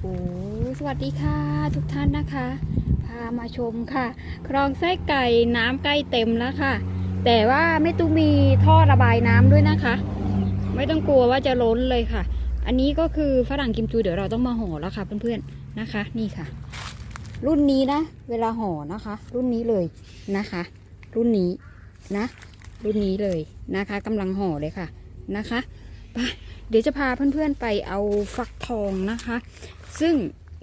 โอ้สวัสดีค่ะทุกท่านนะคะ พามาชมค่ะ คลองไส้ไก่น้ำใกล้เต็มแล้วค่ะ แต่ว่าไม่ต้องมีท่อระบายน้ำด้วยนะคะ ไม่ต้องกลัวว่าจะล้นเลยค่ะ อันนี้ก็คือฝรั่งกิมจูเดี๋ยวเราต้องมาห่อแล้วค่ะเพื่อนๆนะคะ นี่ค่ะ รุ่นนี้นะ เวลาห่อนะคะ รุ่นนี้เลยนะคะ รุ่นนี้นะ รุ่นนี้เลยนะคะกำลังห่อเลยค่ะนะคะ ไปเดี๋ยวจะพาเพื่อนๆไปเอาฟักทองนะคะ ซึ่ง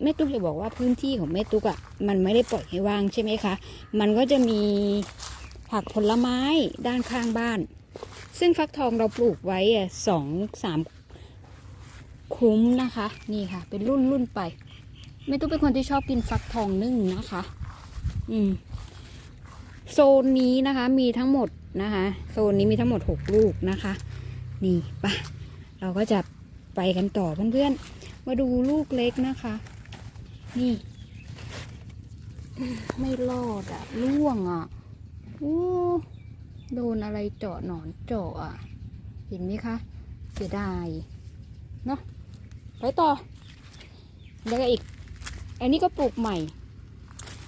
แม่ตุ๊กจะบอกว่าพื้นที่ของแม่ตุ๊กอะ่ะมันไม่ได้ปล่อยให้ว่างใช่ไหมคะ มันก็จะมีผักผลไม้ด้านข้างบ้าน ซึ่งฟักทองเราปลูกไว้อะสองสามคุ้มนะคะ นี่ค่ะ เป็นรุ่นรุ่นไปแม่ตุ๊กเป็นคนที่ชอบกินฟักทองนึ่งนะคะ อืมโซนนี้นะคะมีทั้งหมดนะคะ โซนนี้มีทั้งหมดหกลูกนะคะ นี่ไปะ เราก็จะไปกันต่อเพื่อนๆ มาดูลูกเล็กนะคะ นี่ ไม่รอดอะล่วงอะโอ้โดนอะไรเจาะหนอนเจาะอะเห็นไหมคะเสียดายเนาะไปต่อ แล้วก็อีก อันนี้ก็ปลูกใหม่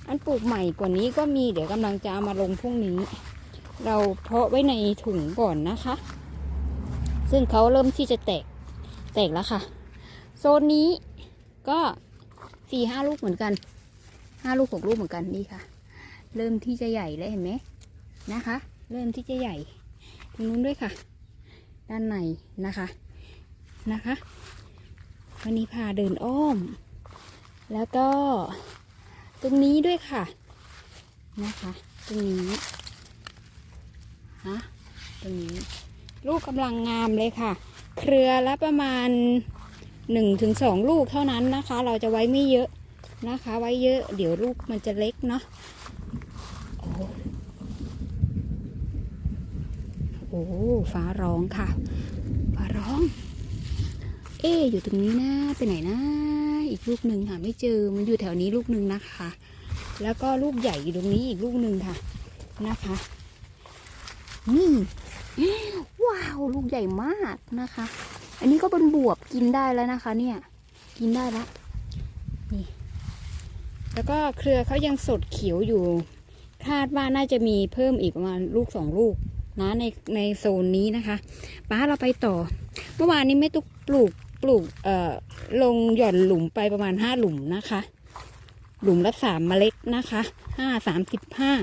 อันปลูกใหม่กว่านี้ก็มีเดี๋ยวกำลังจะเอามาลงพรุ่งนี้ เราเพาะไว้ในถุงก่อนนะคะ ซึ่งเขาเริ่มที่จะแตกแตกแล้วค่ะ โซนนี้ก็สี่ห้าลูกเหมือนกันห้าลูกหกลูกเหมือนกันนี่ค่ะ เริ่มที่จะใหญ่แล้วเห็นไหมนะคะ เริ่มที่จะใหญ่ตรงนู้นด้วยค่ะ ด้านในนะคะนะคะ วันนี้พาเดินอ้อม แล้วก็ตรงนี้ด้วยค่ะนะคะ ตรงนี้ฮะตรงนี้ ลูกกำลังงามเลยค่ะ เครือละประมาณหนึ่งถึงสองลูกเท่านั้นนะคะ เราจะไว้ไม่เยอะนะคะ ไว้เยอะ เดี๋ยวลูกมันจะเล็กเนาะโอ้โอ้ฟ้าร้องค่ะ ฟ้าร้อง เอ๊อยู่ตรงนี้นะไปไหนนะ อีกลูกหนึ่งหาไม่เจอ มันอยู่แถวนี้ลูกหนึ่งนะคะ แล้วก็ลูกใหญ่อยู่ตรงนี้อีกลูกหนึ่งค่ะ นะคะ นี่าลูกใหญ่มากนะคะ อันนี้ก็เป็นบวบกินได้แล้วนะคะ เนี่ย กินได้แล้วนี่แล้วก็เครือเขายังสดเขียวอยู่ คาดว่าน่าจะมีเพิ่มอีกประมาณลูกสองลูกนะในในโซนนี้นะคะป้าเราไปต่อ เมื่อวานนี้ไม่ตุกปลูกปลูกเอ่อลงหย่อนหลุมไปประมาณห้าหลุมนะคะ หลุมละสามเมล็ดนะคะห้าสามสิบห้า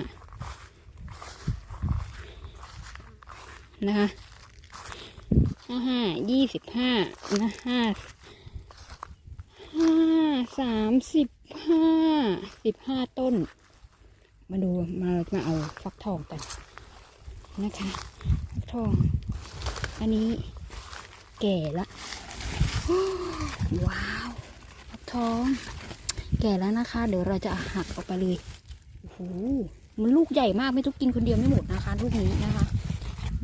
นะคะ ห้าห้ายี่สิบห้านะห้าห้าสามสิบห้าสิบห้าต้น มาดูมามาเอาฟักทองกันนะคะฟักทอง อันนี้แก่ละว้าวฟักทอง แก่แล้วนะคะ เดี๋ยวเราจะหักออกไปเลยโอ้โหมันลูกใหญ่มากไม่ต้องกินคนเดียวไม่หมดนะคะ ลูกนี้นะคะ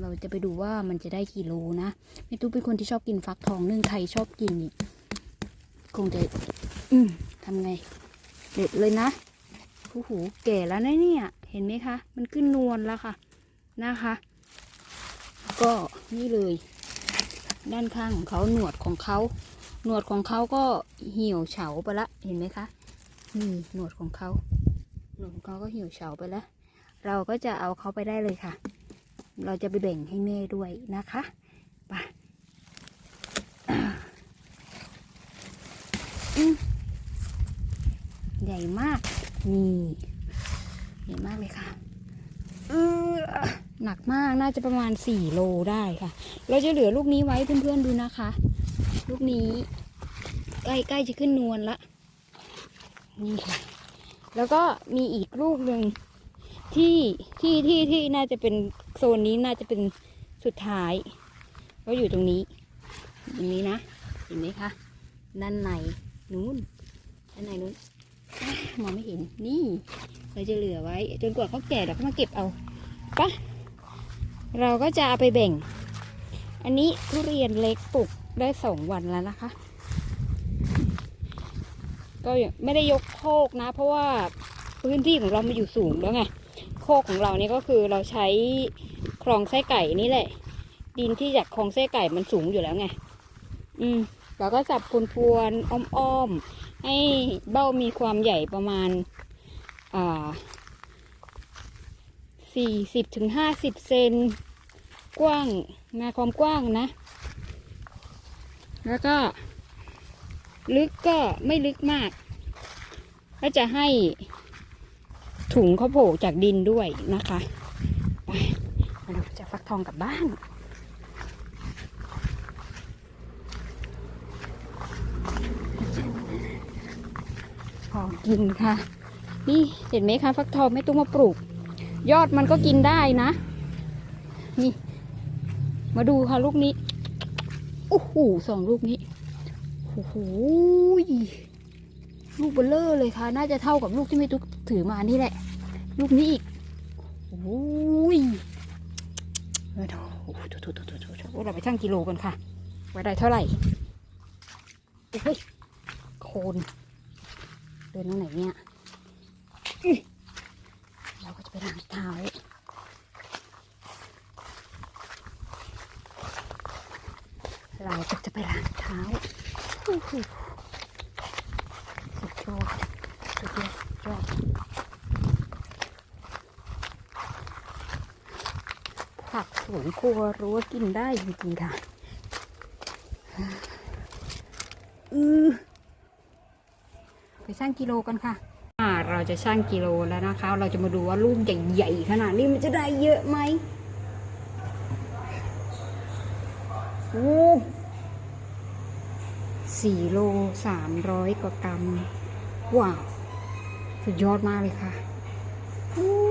เราจะไปดูว่ามันจะได้กี่โลนะแม่ตุ๊กเป็นคนที่ชอบกินฟักทองนึ่งใครชอบกินนี่คงจะอืมทำไง เด็ดเลยนะโอ้โหแก่แล้วนะเนี่ย เห็นไหมคะ มันขึ้นนวลแล้วค่ะนะคะ ก็นี่เลย ด้านข้างของเขาหนวดของเขาหนวดของเขาก็เหี่ยวเฉาไปละเห็นไหมคะนี่หนวดของเขาหนวดของเขาก็เหี่ยวเฉาไปล้วเราก็จะเอาเขาไปได้เลยค่ะ เราจะไปแบ่งให้แม่ด้วยนะคะไปใหญ่มาก นี่ใหญ่มากเลยค่ะหนักมากน่าจะประมาณสี่โลได้ค่ะ เราจะเหลือลูกนี้ไว้เพื่อนๆดูนะคะ ลูกนี้ ใกล้ๆจะขึ้นนวลละนี่ค่ะ แล้วก็มีอีกลูกหนึ่ง ที่ที่ที่ที่น่าจะเป็นโซนนี้น่าจะเป็นสุดท้ายก็อยู่ตรงนี้ตรงนี้นะเห็นไหมคะด้านในนู้นด้านในนู้นมองไม่เห็นนี่เราจะเหลือไว้ จนกว่าเขาแก่เราก็มาเก็บเอาปะเราก็จะเอาไปแบ่ง อันนี้ทุเรียนเล็กปลูกได้สองวันแล้วนะคะ ก็ยังไม่ได้ยกโคกนะ เพราะว่าพื้นที่ของเรามันอยู่สูงแล้วไง โคกของเรานี่ก็คือเราใช้คลองไส้ไก่นี่แหละ ดินที่จากคลองไส้ไก่มันสูงอยู่แล้วไง อืมแล้วก็สับพวนๆอ้อมๆ ให้เบ้ามีความใหญ่ประมาณอ่าสี่สิบถึงห้าสิบเซนกว้างนาความกว้างนะ แล้วก็ ลึกก็ไม่ลึกมาก ก็จะให้ ถุงเขาโผล่จากดินด้วยนะคะไปเราจะฟักทองกลับบ้านพอกินค่ะ นี่เห็นไหมคะฟักทองไม่ต้องมาปลูก ยอดมันก็กินได้นะ นี่ มาดูค่ะลูกนี้โอ้โหสองลูกนี้โอ้โหลูกเบลเลอร์เลยค่ะ น่าจะเท่ากับลูกที่ไม่ตุกถือมานี่แหละ ลูกนี้อีกโอ้ยเออโอ้โหโถโถโถโถโถโถโอ้เราไปชั่งกิโลกันค่ะว่าได้เท่าไหร่โอ้ยโคนเดินตรงไหนเนี่ยอื้อเราก็จะไปล้างเท้าเราก็จะไปล้างเท้าอู้หูสุดยอดสุดยอดสุดยอด ผักสวนครัวรั้วกินได้จริงๆค่ะอือไปชั่งกิโลกันค่ะเราจะชั่งกิโลแล้วนะคะ เราจะมาดูว่าลูกใหญ่ๆขนาดนี้มันจะได้เยอะไหมโอ้สี่โลสามร้อยกว่ากรัมว้าว สุดยอดมากเลยค่ะอู้